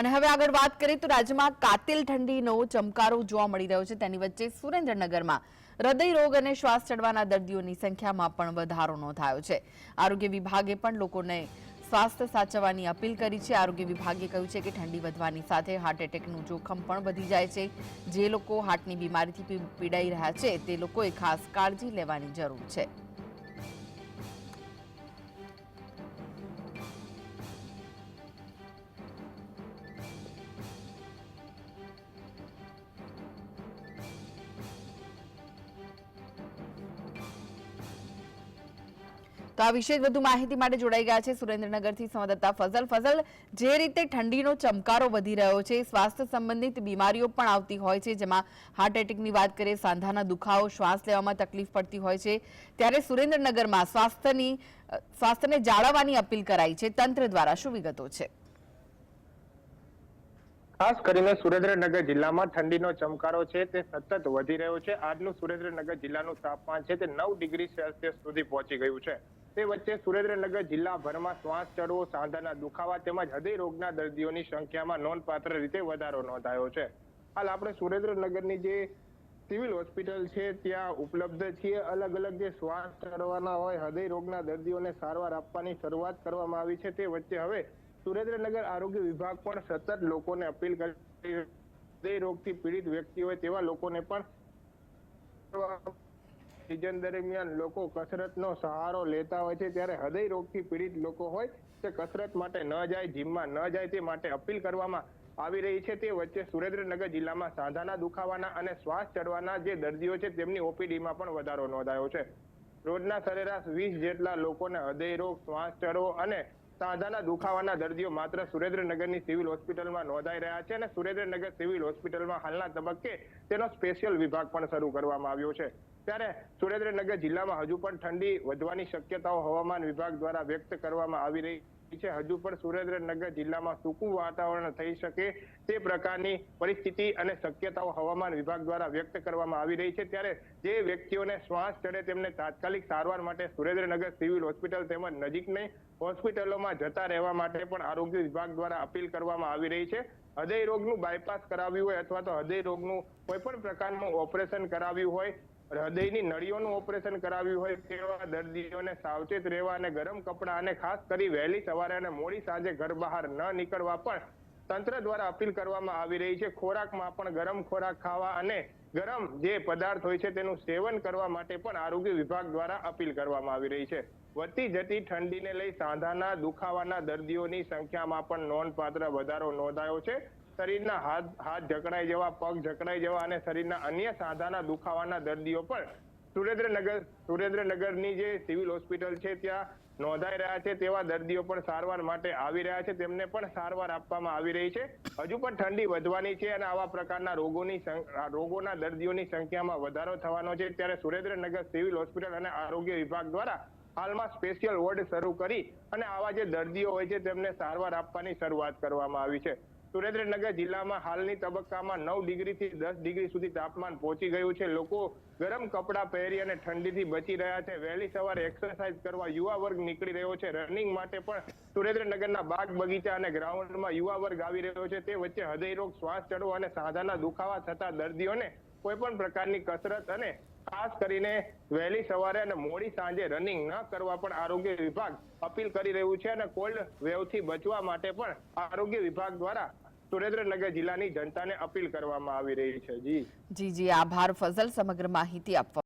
અને હવે આગળ વાત કરીએ તો રાજ્યમાં કાતિલ ઠંડીનો ચમકારો જોવા મળી રહ્યો છે. તેની વચ્ચે સુરેન્દ્રનગરમાં હૃદય રોગ અને શ્વાસ ચડવાના દર્દીઓની સંખ્યામાં પણ વધારો નોંધાયો છે. આરોગ્ય વિભાગે પણ લોકોને સ્વાસ્થ્ય સાચવવાની અપીલ કરી છે. આરોગ્ય વિભાગે કહ્યું છે કે ઠંડી વધવાની સાથે હાર્ટ એટેકનું જોખમ પણ વધી જાય છે. જે લોકો હાર્ટની બીમારીથી પીડાઈ રહ્યા છે, તે લોકોએ ખાસ કાળજી લેવાની જરૂર છે. તો આ વિશે વધુ માહિતી માટે જોડાઈ ગયા છે સુરેન્દ્રનગરથી સંવાદદાતા ફઝલ. ફઝલ, જે રીતે ઠંડીનો ચમકારો વધી રહ્યો છે, સ્વાસ્થ્ય સંબંધિત બીમારીઓ પણ આવતી હોય છે, જેમાં હાર્ટ એટેકની વાત કરીએ, સાંધાના દુખાવો, શ્વાસ લેવામાં તકલીફ પડતી હોય છે, ત્યારે સુરેન્દ્રનગરમાં સ્વાસ્થ્યની, સ્વાસ્થ્યને જાળવવાની અપીલ કરાઈ છે, તંત્ર દ્વારા શું વિગતો છે? ખાસ કરીને સુરેન્દ્રનગર જિલ્લામાં ઠંડીનો ચમકારો છે, તે સતત વધી રહ્યો છે. આજનું સુરેન્દ્રનગર જિલ્લાનું તાપમાન છે, તે નવ ડિગ્રી સેલ્સિયસ સુધી પહોંચી ગયું છે. તે વચ્ચે સુરેન્દ્રનગર જિલ્લાભરમાં શ્વાસ ચડવો, સાંધાના દુખાવા તેમજ હૃદય રોગના દર્દીઓની સંખ્યામાં નોંધપાત્ર રીતે વધારો નોંધાયો છે. હાલ આપણે સુરેન્દ્રનગરની જે સિવિલ હોસ્પિટલ છે, ત્યાં ઉપલબ્ધ છીએ. અલગ અલગ જે શ્વાસ ચડવાના હોય, હૃદય રોગના દર્દીઓને સારવાર આપવાની શરૂઆત કરવામાં આવી છે. તે વચ્ચે હવે સુરેન્દ્રનગર આરોગ્ય વિભાગ પણ સતત લોકોને અપીલ કરી હૃદય રોગથી પીડિત વ્યક્તિ હોય તેવા લોકોને પણ સિઝન દરમિયાન લોકો કસરતનો સહારો લેતા હોય છે. ત્યારે હૃદય રોગથી પીડિત લોકો હોય તે કસરત માટે ન જાય, જીમમાં ન જાય તે માટે અપીલ કરવામાં આવી રહી છે. તે વચ્ચે સુરેન્દ્રનગર જિલ્લામાં સાંધાના દુખાવાના અને શ્વાસ ચડવાના જે દર્દીઓ છે, તેમની ઓપીડીમાં પણ વધારો નોંધાયો છે. રોજના સરેરાશ વીસ જેટલા લોકોને હૃદય રોગ, શ્વાસ ચડવો અને સાંધાના દુખાવાના દર્દીઓ માત્ર સુરેન્દ્રનગરની સિવિલ હોસ્પિટલમાં નોંધાઈ રહ્યા છે અને સુરેન્દ્રનગર સિવિલ હોસ્પિટલમાં હાલના તબક્કે તેનો સ્પેશિયલ વિભાગ પણ શરૂ કરવામાં આવ્યો છે. ત્યારે સુરેન્દ્રનગર જિલ્લામાં હજુ પણ ઠંડી વધવાની શક્યતાઓ હવામાન વિભાગ દ્વારા વ્યક્ત કરવામાં આવી રહી છે, હજુ પણ સુરેન્દ્રનગર જિલ્લામાં સૂકું વાતાવરણ થઈ શકે તે પ્રકારની પરિસ્થિતિ અને શક્યતાઓ હવામાન વિભાગ દ્વારા વ્યક્ત કરવામાં આવી રહી છે. ત્યારે જે વ્યક્તિઓને શ્વાસ ચડે તેમને તાત્કાલિક સારવાર માટે સુરેન્દ્રનગર સિવિલ હોસ્પિટલ તેમજ નજીકની હોસ્પિટલોમાં જતા રહેવા માટે પણ આરોગ્ય વિભાગ દ્વારા અપીલ કરવામાં આવી રહી છે. હૃદય રોગનું બાયપાસ કરાવ્યું હોય અથવા તો હૃદય રોગનું કોઈ પણ પ્રકારનું ઓપરેશન કરાવ્યું હોય હૃદયની નળીઓનું ઓપરેશન કરાવ્યું હોય તેવા દર્દીઓને સાવચેત રહેવા અને ગરમ કપડાં અને ખાસ કરી વહેલી સવારે અને મોડી સાંજે ઘર બહાર ન નીકળવા પણ તંત્ર દ્વારા અપીલ કરવામાં આવી રહી છે. ખોરાકમાં પણ ગરમ ખોરાક ખાવા અને ગરમ જે પદાર્થ હોય છે તેનું સેવન કરવા માટે પણ આરોગ્ય વિભાગ દ્વારા અપીલ કરવામાં આવી રહી છે. વધતી જતી ઠંડીને લઈ સાંધાના દુખાવાના દર્દીઓની સંખ્યામાં પણ નોંધપાત્ર વધારો નોંધાયો છે. શરીરના હાથ હાથ જકડાઈ જવા, પગ જકડાઈ જવા અને શરીરના અન્ય સાંધાના દુખાવાના દર્દીઓ પણ સુરેન્દ્રનગર, સુરેન્દ્રનગરની જે સિવિલ હોસ્પિટલ છે, ત્યાં નોંધાઈ રહ્યા છે તેવા દર્દીઓ પણ સારવાર માટે આવી રહ્યા છે. તેમને પણ સારવાર આપવામાં આવી રહી છે. હજુ પણ ઠંડી વધવાની છે અને આવા પ્રકારના રોગોની રોગોના દર્દીઓની સંખ્યામાં વધારો થવાનો છે. ત્યારે સુરેન્દ્રનગર સિવિલ હોસ્પિટલ અને આરોગ્ય વિભાગ દ્વારા હાલમાં સ્પેશિયલ વોર્ડ શરૂ કરી અને આવા જે દર્દીઓ હોય છે તેમને સારવાર આપવાની શરૂઆત કરવામાં આવી છે. સુરેન્દ્રનગર જિલ્લામાં હાલની તબક્કામાં નવ ડિગ્રીથી દસ ડિગ્રી સુધી તાપમાન પહોંચી ગયું છે. લોકો ગરમ કપડાં પહેરી અને ઠંડીથી બચી રહ્યા છે. વહેલી સવારે એક્સરસાઇઝ કરવા યુવા વર્ગ નીકળી રહ્યો છે. રનિંગ માટે પણ સુરેન્દ્રનગરના બાગ બગીચા અને ગ્રાઉન્ડમાં યુવા વર્ગ આવી રહ્યો છે. તે વચ્ચે હૃદય રોગ શ્વાસ ચડવો અને સાંધાના દુખાવા થતા દર્દીઓને કોઈ પણ પ્રકારની કસરત અને ખાસ કરીને વહેલી સવારે અને મોડી સાંજે રનિંગ ન કરવા પણ આરોગ્ય વિભાગ અપીલ કરી રહ્યું છે અને કોલ્ડ વેવથી બચવા માટે પણ આરોગ્ય વિભાગ દ્વારા સુરેન્દ્રનગર જિલ્લાની જનતાને અપીલ કરવામાં આવી રહી છે. જી. જી જી. આભાર. ફઝલ સમગ્ર માહિતી આપવા